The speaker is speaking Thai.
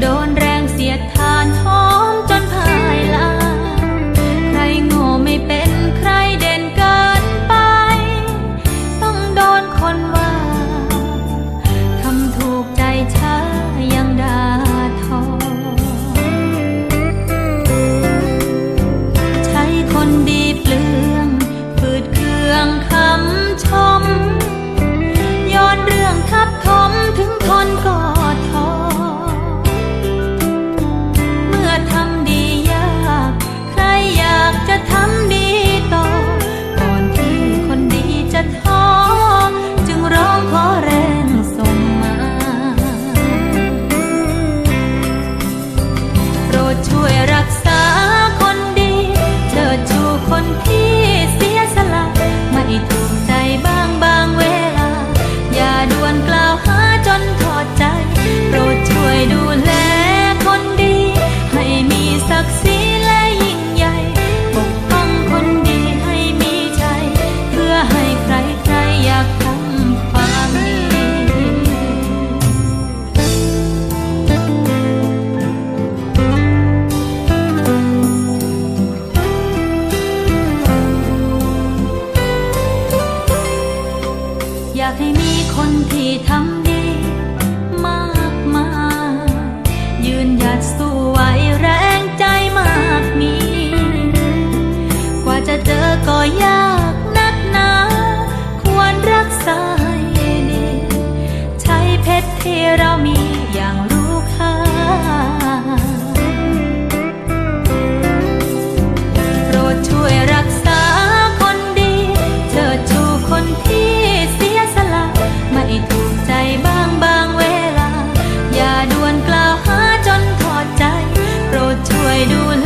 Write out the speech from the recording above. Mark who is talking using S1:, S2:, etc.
S1: โดนแรงเสียดทานท้อากให้มีคนที่ทำดีมากมายยืนหยัดสู้ไว้แรงใจมากมี กว่าจะเจอก็ยากนักหนา ควรรักษาให้ดีใช้เพชรที่เรามีอย่างรู้ค่า วยดูแล